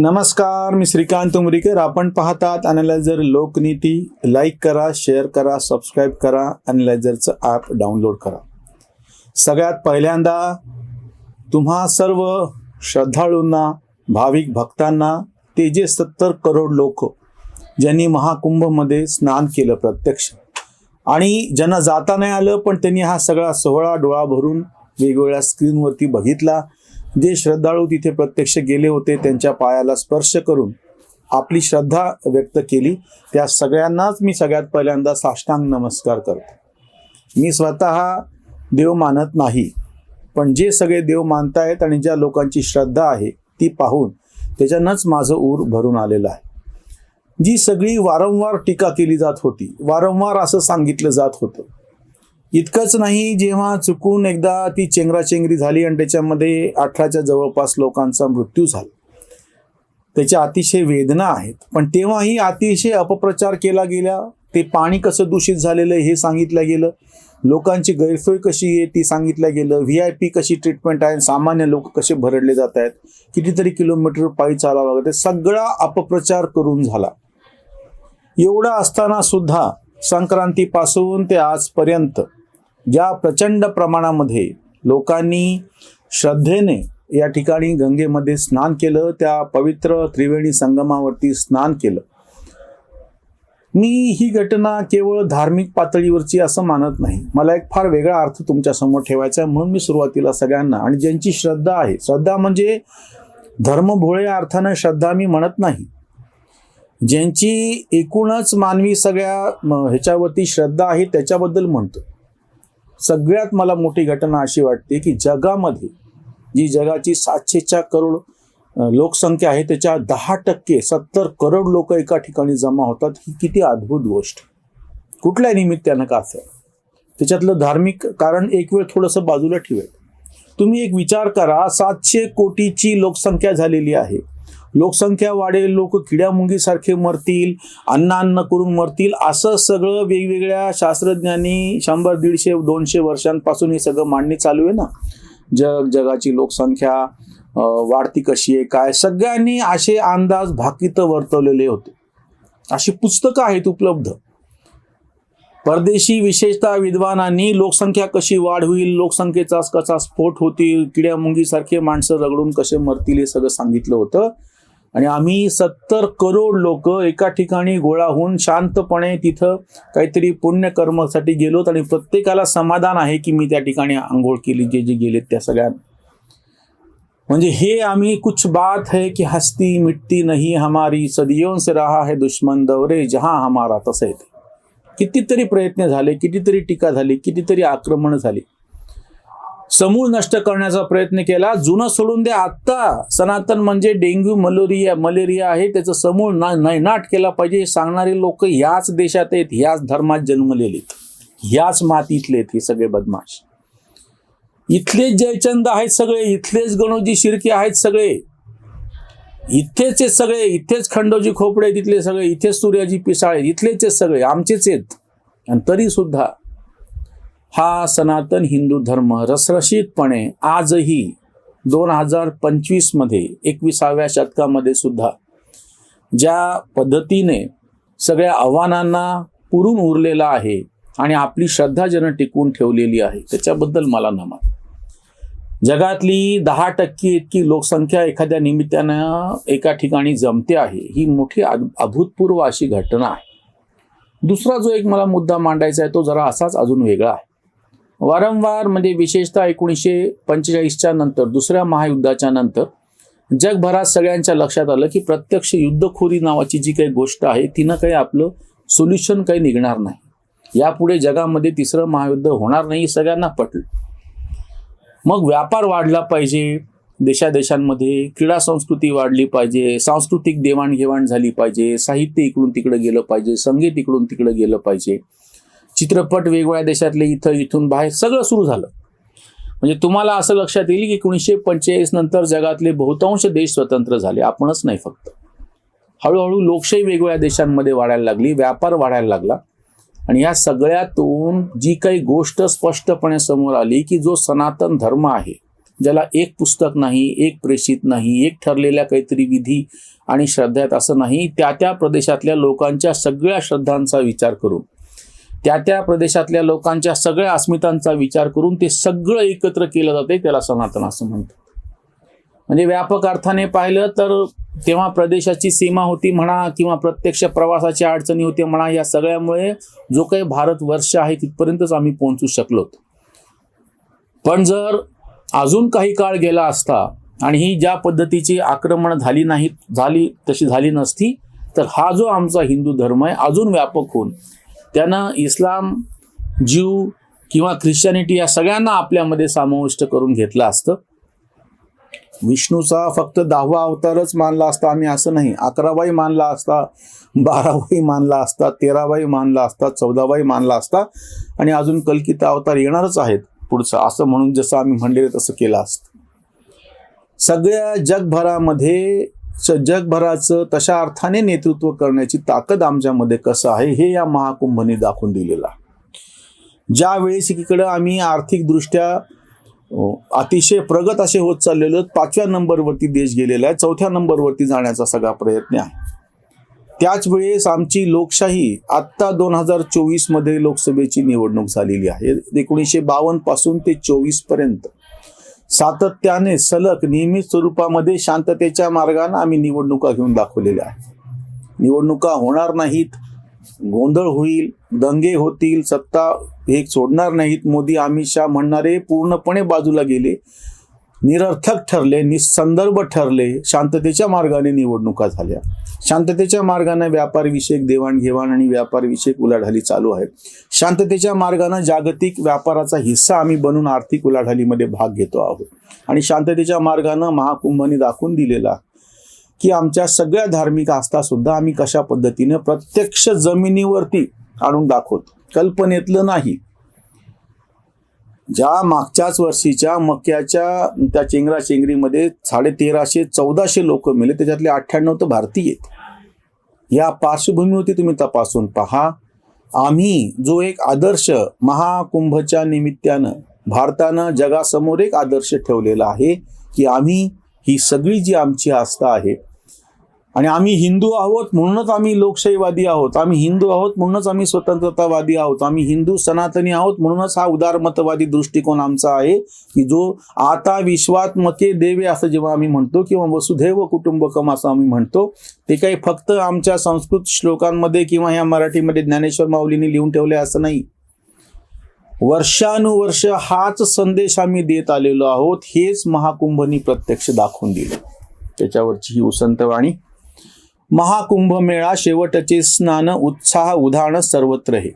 नमस्कार मी श्रीकांत उमरीकर. आपण पाहतात अनालायझर लोकनीती. लाईक करा शेअर करा सबस्क्राईब करा अनालायझरचं ॲप डाउनलोड करा. सगळ्यात पहिल्यांदा तुम्हा सर्व श्रद्धाळूंना भाविक भक्तांना ते जे सत्तर करोड लोक ज्यांनी महाकुंभमध्ये स्नान केलं प्रत्यक्ष. आणि ज्यांना जाता नाही आलं पण त्यांनी हा सगळा सोहळा डोळा भरून वेगवेगळ्या स्क्रीनवरती बघितला. जे श्रद्धाळू तिथे प्रत्यक्ष गेले होते त्यांच्या पायाला स्पर्श करून आपली श्रद्धा व्यक्त केली. त्या सगळ्यांनाच मी सगळ्यात पहिल्यांदा साष्टांग नमस्कार करतो. मी स्वतः देव मानत नाही पण जे सगळे देव मानतायत आणि ज्या लोकांची श्रद्धा आहे ती पाहून त्याच्यानंच माझं ऊर भरून आलेलं आहे. जी सगळी वारंवार टीका केली जात होती वारंवार असं सांगितलं जात होतं. इतकंच नाही जेव्हा चुकून एकदा ती चेंगराचेंगरी झाली आणि त्याच्यामध्ये अठराच्या जवळपास लोकांचा मृत्यू झाला. त्याच्या अतिशय वेदना आहेत. पण तेव्हाही अतिशय अपप्रचार केला गेला. ते पाणी कसं दूषित झालेलं आहे हे सांगितलं गेलं. लोकांची गैरसोय कशी आहे ती सांगितलं गेलं. व्ही आय पी कशी ट्रीटमेंट आहे? सामान्य लोक कसे भरडले जात आहेत? कितीतरी किलोमीटर पायी चालावं लागतं. सगळा अपप्रचार करून झाला. एवढा असताना सुद्धा संक्रांतीपासून ते आजपर्यंत ज्या प्रचंड प्रमाणामध्ये लोकांनी श्रद्धेने या ठिकाणी गंगेमध्ये स्नान केलं त्या पवित्र त्रिवेणी संगमावरती स्नान केलं. मी ही घटना केवळ धार्मिक पातळीवरची असं मानत नाही. मला एक फार वेगळा अर्थ तुमच्यासमोर ठेवायचा आहे म्हणून मी सुरुवातीला सगळ्यांना आणि ज्यांची श्रद्धा आहे श्रद्धा म्हणजे धर्मभोळे अर्थानं श्रद्धा मी म्हणत नाही. ज्यांची एकूणच मानवी सगळ्या ह्याच्यावरती श्रद्धा आहे त्याच्याबद्दल म्हणतो. सगळ्यात मला मोठी घटना अशी वाटते की जगामध्ये जी जगाची सातशेच्या करोड लोकसंख्या आहे त्याच्या दहा टक्के सत्तर करोड लोक एका ठिकाणी जमा होतात ही किती अद्भुत गोष्ट. कुठल्या निमित्तानं का असेल त्याच्यातलं धार्मिक कारण एक वेळ थोडंसं बाजूला ठेवेल. तुम्ही एक विचार करा सातशे कोटीची लोकसंख्या झालेली आहे. लोकसंख्या वाढेल लोक किड्यामुंगीसारखे मरतील अन्न अन्न करून मरतील असं सगळं वेगवेगळ्या शास्त्रज्ञांनी शंभर दीडशे दोनशे वर्षांपासून हे सगळं मांडणी चालू आहे ना? जग जगाची लोकसंख्या वाढती कशी आहे काय? सगळ्यांनी असे अंदाज भाकीत वर्तवलेले होते. अशी पुस्तकं आहेत उपलब्ध. परदेशी विशेषतः विद्वानांनी लोकसंख्या कशी वाढ होईल लोकसंख्येचा कसा स्फोट होतील किड्यामुंगीसारखे माणसं रगडून कसे मरतील हे सगळं सांगितलं होतं. आणि आम्ही सत्तर करोड लोक एका ठिकाणी गोळा होऊन शांतपणे तिथं काहीतरी पुण्यकर्मासाठी गेलोत आणि प्रत्येकाला समाधान आहे की मी त्या ठिकाणी आंघोळ केली जे जे गेलेत त्या सगळ्या म्हणजे हे आम्ही कुछ बात है की हस्ती मिटती नहीं हमारी सदियों से रहा है दुश्मन दौरे जहां हमारा तसं कितीतरी प्रयत्न झाले कितीतरी टीका झाली कितीतरी आक्रमण झाली. समूळ नष्ट करण्याचा प्रयत्न केला. जुनं सोडून द्या आत्ता सनातन म्हणजे डेंग्यू मलेरिया मलेरिया आहे. त्याचं समूळ ना नैनाट केला पाहिजे. हे सांगणारे लोक याच देशात आहेत. याच धर्मात जन्मलेले ह्याच मातीतले आहेत हे सगळे बदमाश. इथलेच जयचंद आहेत सगळे. इथलेच गणोजी शिर्के आहेत सगळे. इथेच आहेत सगळे. इथेच खंडोजी खोपडे तिथले सगळे. इथेच सूर्याजी पिसाळे इथलेच आहेत सगळे. आमचेच आहेत. आणि तरी सुद्धा हा सनातन हिंदू धर्म रसरशीतपणे आजही दोन हजार पंचवीसमध्ये एकविसाव्या शतकामध्ये सुद्धा ज्या पद्धतीने सगळ्या आव्हानांना पुरून उरलेला आहे आणि आपली श्रद्धा ज्यानं टिकवून ठेवलेली आहे त्याच्याबद्दल मला नमन जगातली दहा टक्के इतकी लोकसंख्या एखाद्या निमित्तानं एका ठिकाणी जमते आहे ही मोठी अभूतपूर्व अशी घटना आहे. दुसरा जो एक मला मुद्दा मांडायचा आहे तो जरा असाच अजून वेगळा आहे. वारंवार म्हणजे विशेषतः एकोणीसशे पंचेचाळीसच्या नंतर दुसऱ्या महायुद्धाच्या नंतर जगभरात सगळ्यांच्या लक्षात आलं की प्रत्यक्ष युद्धखोरी नावाची जी काही गोष्ट आहे तिनं काही आपलं सोल्युशन काही निघणार नाही. यापुढे जगामध्ये तिसरं महायुद्ध होणार नाही हे सगळ्यांना पटलं. मग व्यापार वाढला पाहिजे देशादेशांमध्ये क्रीडा संस्कृती वाढली पाहिजे सांस्कृतिक देवाणघेवाण झाली पाहिजे साहित्य इकडून तिकडे गेलं पाहिजे संगीत इकडून तिकडे गेलं पाहिजे. चित्रपट वेगवेगळ्या देशातले इथं इथून बाहेर सगळं सुरू झालं. म्हणजे तुम्हाला असं लक्षात येईल की एकोणीसशे पंचेचाळीस नंतर जगातले बहुतांश देश स्वतंत्र झाले. आपणच नाही फक्त. हळूहळू लोकशाही वेगवेगळ्या देशांमध्ये वाढायला लागली व्यापार वाढायला लागला. आणि या सगळ्यातून जी काही गोष्ट स्पष्टपणे समोर आली की जो सनातन धर्म आहे ज्याला एक पुस्तक नाही एक प्रेषित नाही एक ठरलेल्या काहीतरी विधी आणि श्रद्धेत असं नाही त्या त्या प्रदेशातल्या लोकांच्या सगळ्या श्रद्धांचा विचार करून त्या त्या प्रदेशातल्या लोकांच्या सगळ्या अस्मितांचा विचार करून ते सगळं एकत्र केलं जाते त्याला सनातन असं म्हणतात. म्हणजे व्यापक अर्थाने पाहिलं तर तेव्हा प्रदेशाची सीमा होती म्हणा किंवा प्रत्यक्ष प्रवासाच्या अडचणी होती म्हणा या सगळ्यामुळे जो काही भारत वर्ष आहे तिथपर्यंतच आम्ही पोहोचू शकलो. पण जर अजून काही काळ गेला असता आणि ही ज्या पद्धतीची आक्रमण झाली नाही झाली तशी झाली नसती तर हा जो आमचा हिंदू धर्म आहे अजून व्यापक होऊन त्यानं इस्लाम ज्यू किंवा ख्रिश्चनिटी या सगळ्यांना आपल्यामध्ये समाविष्ट करून घेतलं असतं. विष्णूचा फक्त दहावा अवतारच मानला असता आम्ही असं नाही. अकरावाही मानला असता बारावाही मानला असता तेरावाही मानला असता चौदावाही मानला असता आणि अजून कलकीता अवतार येणारच आहेत पुढचं. असं म्हणून जसं आम्ही म्हणलेलं तसं केलं असतं. सगळ्या जगभरामध्ये जगभराचं तशा अर्थाने नेतृत्व करण्याची ताकद आमच्यामध्ये कसं आहे हे या महाकुंभने दाखवून दिलेलं आहे. ज्या वेळेस एकीकडं आम्ही आर्थिकदृष्ट्या अतिशय प्रगत असे होत चाललेलो पाचव्या नंबरवरती देश गेलेला आहे चौथ्या नंबरवरती जाण्याचा सगळा प्रयत्न आहे. त्याच वेळेस आमची लोकशाही आत्ता दोन हजार चोवीसमध्ये लोकसभेची निवडणूक झालेली आहे. एकोणीसशे बावन्नपासून ते चोवीसपर्यंत सातत्याने सलग नियमित स्वरूपामध्ये शांततेच्या मार्गाने आम्ही निवडणुका घेऊन दाखवलेल्या आहेत. निवडणुका होणार नाहीत गोंधळ होईल दंगे होतील सत्ता हे सोडणार नाहीत. मोदी अमित शाह म्हणणारे पूर्णपणे बाजूला गेले निरर्थक ठरले निसंदर्भ ठरले शांततेच्या मार्गाने निवडणुका झाल्या. शांततेच्या मार्गाने व्यापारविषयक देवाणघेवाण आणि व्यापारविषयक उलाढाली चालू आहे. शांततेच्या मार्गाने जागतिक व्यापाराचा हिस्सा आम्ही बनून आर्थिक उलाढालीमध्ये भाग घेतो आहोत. आणि शांततेच्या मार्गाने महाकुंभाने दाखवून दिलेला की आमच्या सगळ्या धार्मिक आस्था सुद्धा आम्ही कशा पद्धतीने प्रत्यक्ष जमिनीवरती आणून दाखवतो. कल्पनेतलं नाही. ज्या मागच्याच वर्षीच्या मक्याच्या त्या चेंगरा चेंगरीमध्ये साडे तेराशे चौदाशे लोक मेले त्याच्यातले अठ्ठ्याण्णव तर भारतीय या पार्श्वभूमीवरती तुम्ही तपासून पहा. आम्ही जो एक आदर्श महाकुंभच्या निमित्तानं भारतानं जगासमोर एक आदर्श ठेवलेला आहे की आम्ही ही सगळी जी आमची आस्था आहे आणि आम्ही हिंदू आहोत म्हणूनच आम्ही लोकशाहीवादी आहोत. आम्ही हिंदू आहोत म्हणूनच आम्ही स्वतंत्रतावादी आहोत. आम्ही हिंदू सनातनी आहोत म्हणूनच हा उदारमतवादी दृष्टिकोन आमचा आहे की जो आता विश्वात्मके देवे असं जेव्हा आम्ही म्हणतो किंवा वसुधैव कुटुंबकम असं आम्ही म्हणतो ते काही फक्त आमच्या संस्कृत श्लोकांमध्ये किंवा ह्या मराठीमध्ये ज्ञानेश्वर माऊलींनी लिहून ठेवले असं नाही. वर्षानुवर्ष हाच संदेश आम्ही देत आलेलो आहोत हेच महाकुंभनी प्रत्यक्ष दाखवून दिलं. त्याच्यावरची ही उसंतवाणी महाकुंभ मेळा शेवटचे स्नान उत्साह उधाण सर्वत्र हे.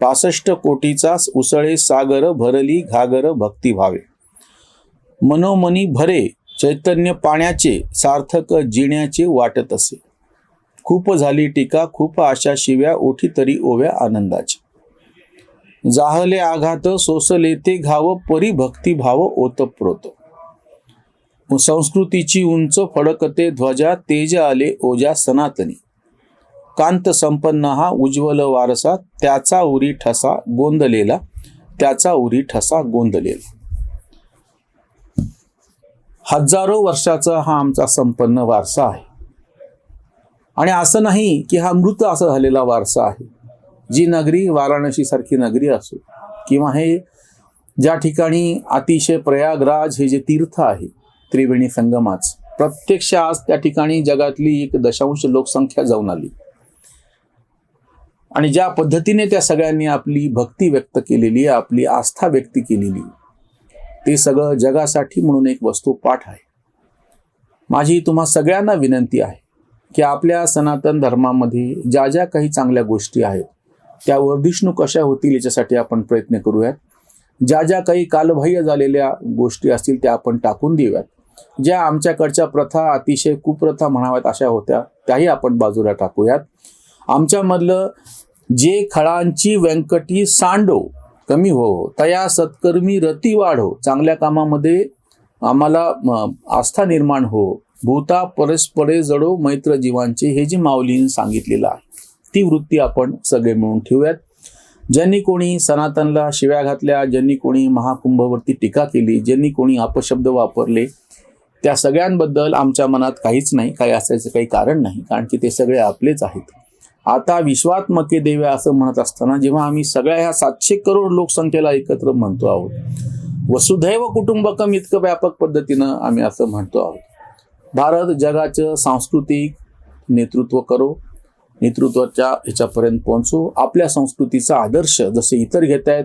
पासष्ट कोटीचा उसळे सागर भरली घागर भक्तिभावे. मनोमनी भरे चैतन्य पाण्याचे सार्थक जिण्याचे वाटत असे. खूप झाली टीका खूप आशा शिव्या ओठी तरी ओव्या आनंदाचे. जाहले आघात सोसले ते घाव परी भक्तिभाव ओतप्रोत. संस्कृतीची उंच फडकते ध्वजा तेज आले ओजा सनातनी. कांत संपन्न हा उज्ज्वल वारसा त्याचा उरी ठसा गोंदलेला त्याचा उरी ठसा गोंदलेला. हजारो वर्षाचा हा आमचा संपन्न वारसा आहे. आणि असं नाही की हा मृत असा झालेला वारसा आहे. जी नगरी वाराणसी सारखी नगरी असो किंवा हे ज्या ठिकाणी अतिशय प्रयागराज हे जे तीर्थ आहे त्रिवेणी संगमाच. प्रत्यक्ष आज त्या ठिकाणी जगातली एक दशांश लोकसंख्या जाऊन आली. आणि ज्या पद्धतीने त्या सगळ्यांनी आपली भक्ती व्यक्त केलेली आपली आस्था व्यक्त केलेली ते सगळं जगासाठी म्हणून एक वस्तू पाठ आहे. माझी तुम्हा सगळ्यांना विनंती आहे की आपल्या सनातन धर्मामध्ये ज्या ज्या काही चांगल्या गोष्टी आहेत त्या वर्धिष्णू कशा होतील याच्यासाठी आपण प्रयत्न करूयात. ज्या ज्या काही कालबाह्य झालेल्या गोष्टी असतील त्या आपण टाकून देऊयात. ज्या आमच्याकडच्या प्रथा अतिशय कुप्रथा म्हणाव्यात अशा होत्या त्याही आपण बाजूला टाकूयात. आमच्यामधलं जे खळांची व्यंकटी सांडो कमी हो तया सत्कर्मी रती वाढो चांगल्या कामामध्ये आम्हाला आस्था निर्माण हो भूता परस्परे जडो मैत्र जीवांचे हे जे माऊलीने सांगितलेलं आहे ती वृत्ती आपण सगळे मिळून ठेवूयात. ज्यांनी कोणी सनातनला शिव्या घातल्या ज्यांनी कोणी महाकुंभवरती टीका केली ज्यांनी कोणी अपशब्द वापरले त्या सगळ्यांबद्दल आमच्या मनात काहीच नाही काही असायचं काही कारण नाही कारण की ते सगळे आपलेच आहेत. आता विश्वात्मके देवे असं म्हणत असताना जेव्हा आम्ही सगळ्या ह्या सातशे करोड लोकसंख्येला एकत्र म्हणतो आहोत वसुधैव कुटुंबकम इतकं व्यापक पद्धतीनं आम्ही असं म्हणतो आहोत. भारत जगाचं सांस्कृतिक नेतृत्व करो नेतृत्वाच्या ह्याच्यापर्यंत पोहोचू आपल्या संस्कृतीचा आदर्श जसे इतर घेत आहेत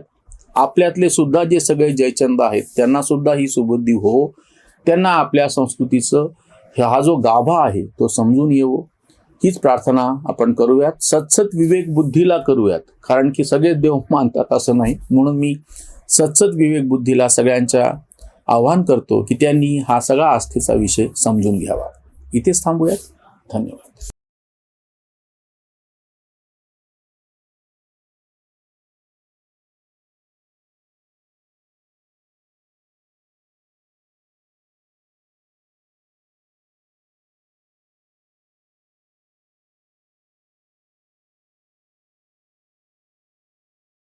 आपल्यातले सुद्धा जे सगळे जयचंद आहेत त्यांना सुद्धा ही सुबुद्धी हो त्यांना आपल्या संस्कृतीचं हा जो गाभा आहे तो समजून येवो. हीच प्रार्थना आपण करूयात. सतसत विवेक बुद्धीला करूयात. कारण की सगळेच देव मानतात असं नाही. म्हणून मी सतसत विवेक बुद्धीला सगळ्यांच्या आव्हान करतो की त्यांनी हा सगळा आस्थेचा विषय समजून घ्यावा. इथेच थांबूयात. धन्यवाद.